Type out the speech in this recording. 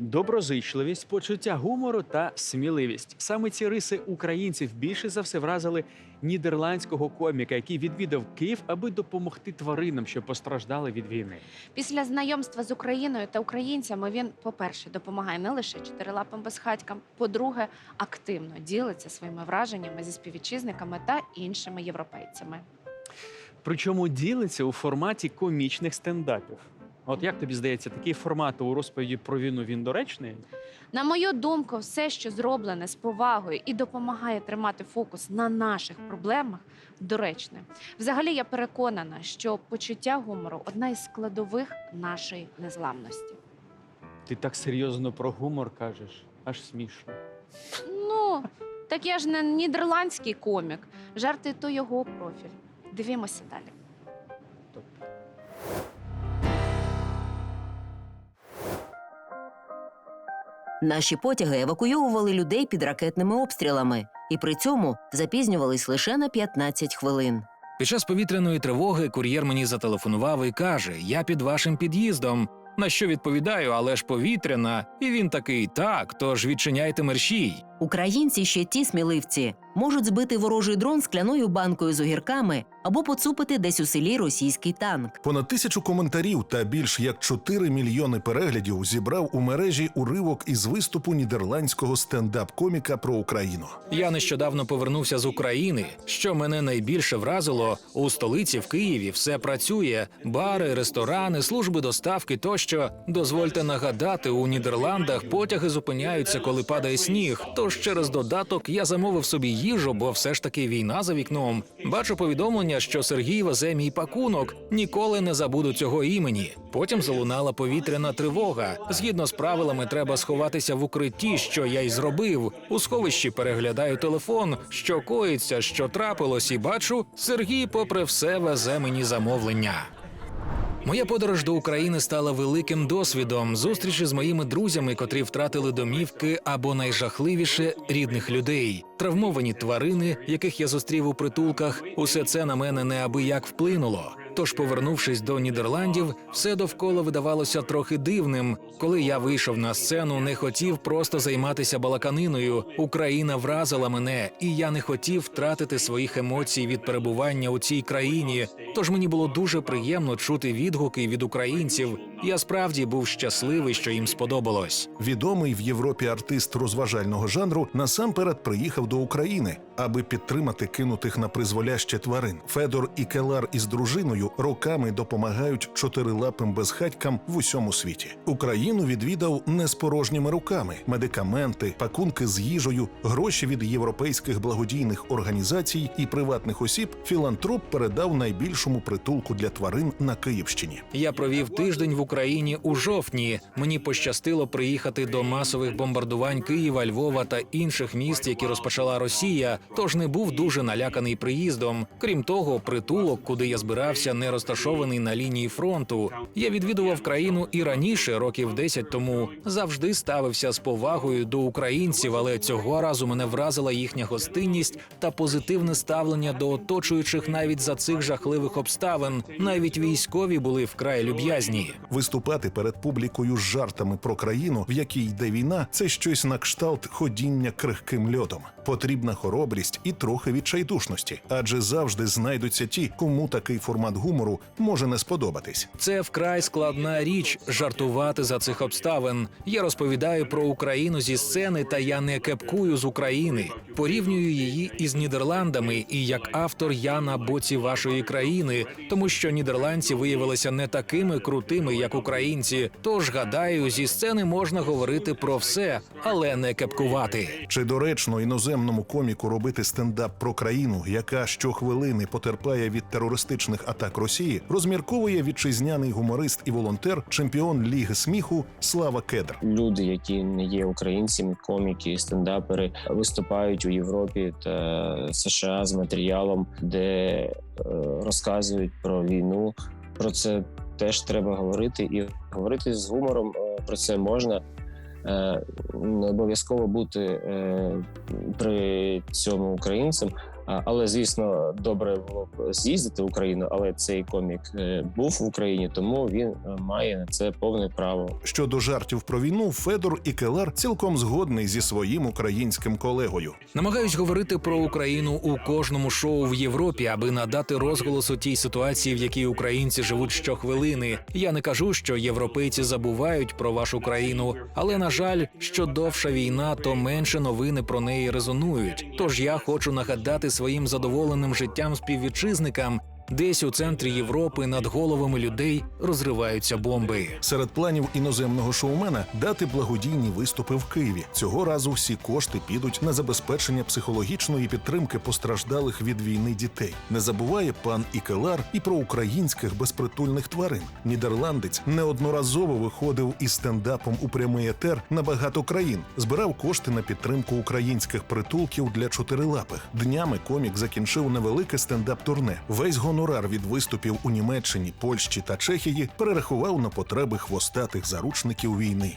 Доброзичливість, почуття гумору та сміливість. Саме ці риси українців більше за все вразили нідерландського коміка, який відвідав Київ, аби допомогти тваринам, що постраждали від війни. Після знайомства з Україною та українцями він, по-перше, допомагає не лише чотирилапим безхатькам, по-друге, активно ділиться своїми враженнями зі співвітчизниками та іншими європейцями. Причому ділиться у форматі комічних стендапів. От як тобі здається, такий формат у розповіді про війну він доречний? На мою думку, все, що зроблене з повагою і допомагає тримати фокус на наших проблемах, доречне. Взагалі, я переконана, що почуття гумору одна із складових нашої незламності. Ти так серйозно про гумор кажеш, аж смішно. Ну, так я ж не нідерландський комік. Жарти то його профіль. Дивімося далі. Наші потяги евакуйовували людей під ракетними обстрілами і при цьому запізнювались лише на 15 хвилин. Під час повітряної тривоги кур'єр мені зателефонував і каже: Я під вашим під'їздом. На що відповідаю, але ж повітряна, і він такий так, тож відчиняйте мерщій. Українці ще ті сміливці можуть збити ворожий дрон скляною банкою з огірками або поцупити десь у селі російський танк. Понад тисячу коментарів та більш як 4 мільйони переглядів зібрав у мережі уривок із виступу нідерландського стендап-коміка про Україну. Я нещодавно повернувся з України. Що мене найбільше вразило, у столиці в Києві все працює: бари, ресторани, служби доставки тощо. Дозвольте нагадати, у Нідерландах потяги зупиняються, коли падає сніг. Тож через додаток я замовив собі їжу, бо все ж таки війна за вікном. Бачу повідомлення, що Сергій везе мій пакунок. Ніколи не забуду цього імені. Потім залунала повітряна тривога. Згідно з правилами, треба сховатися в укритті, що я й зробив. У сховищі переглядаю телефон, що коїться, що трапилось, і бачу, Сергій, попри все, везе мені замовлення. Моя подорож до України стала великим досвідом зустрічі з моїми друзями, котрі втратили домівки або найжахливіше рідних людей, травмовані тварини, яких я зустрів у притулках. Усе це на мене неабияк вплинуло. Тож, повернувшись до Нідерландів, все довкола видавалося трохи дивним. Коли я вийшов на сцену, не хотів просто займатися балаканиною. Україна вразила мене, і я не хотів втратити своїх емоцій від перебування у цій країні. Тож мені було дуже приємно чути відгуки від українців. Я справді був щасливий, що їм сподобалось. Відомий в Європі артист розважального жанру насамперед приїхав до України, аби підтримати кинутих на призволяще тварин. Федор і Келар із дружиною роками допомагають чотирилапим безхатькам в усьому світі. Україну відвідав не з порожніми руками: медикаменти, пакунки з їжею, гроші від європейських благодійних організацій і приватних осіб. Філантроп передав найбільшому притулку для тварин на Київщині. Я провів тиждень в Україні у жовтні. Мені пощастило приїхати до масових бомбардувань Києва, Львова та інших міст, які розпочала Росія. Тож не був дуже наляканий приїздом. Крім того, притулок, куди я збирався, не розташований на лінії фронту. Я відвідував країну і раніше, років 10 тому. Завжди ставився з повагою до українців, але цього разу мене вразила їхня гостинність та позитивне ставлення до оточуючих навіть за цих жахливих обставин. Навіть військові були вкрай люб'язні. Виступати перед публікою з жартами про країну, в якій йде війна, це щось на кшталт ходіння крихким льодом. Потрібна хоробрість і трохи відчайдушності, адже завжди знайдуться ті, кому такий формат гумору може не сподобатись. Це вкрай складна річ жартувати за цих обставин. Я розповідаю про Україну зі сцени, та я не кепкую з України. Порівнюю її із Нідерландами і як автор я на боці вашої країни, тому що нідерландці виявилися не такими крутими, як українці. Тож гадаю, зі сцени можна говорити про все, але не кепкувати. Чи доречно іноземному коміку робити стендап про країну, яка щохвилини потерпає від терористичних атак Росії, розмірковує вітчизняний гуморист і волонтер, чемпіон ліги сміху Слава Кедр. люди, які не є українцями, коміки, стендапери, виступають у Європі та США з матеріалом, де розказують про війну. Про це теж треба говорити, і говорити з гумором е, про це можна. Е, Не обов'язково бути е, при цьому українцем, Але звісно, добре було б з'їздити в Україну, але цей комік е, був в Україні, тому він е, має на це повне право. Щодо жартів про війну, Федор і Келар цілком згодний зі своїм українським колегою. Намагаюсь говорити про Україну у кожному шоу в Європі, аби надати розголос у тій ситуації, в якій українці живуть щохвилини. Я не кажу, що європейці забувають про вашу країну, але на жаль, що довша війна, то менше новини про неї резонують. Тож я хочу нагадати своїм задоволеним життям співвітчизникам. Десь у центрі Європи над головами людей розриваються бомби. Серед планів іноземного шоумена дати благодійні виступи в Києві. Цього разу всі кошти підуть на забезпечення психологічної підтримки постраждалих від війни дітей. Не забуває пан Ікелар і про українських безпритульних тварин. Нідерландець неодноразово виходив із стендапом у прямий етер на багато країн, збирав кошти на підтримку українських притулків для чотирилапих. Днями комік закінчив невелике стендап-турне. Весь гонорар від виступів у Німеччині, Польщі та Чехії перерахував на потреби хвостатих заручників війни.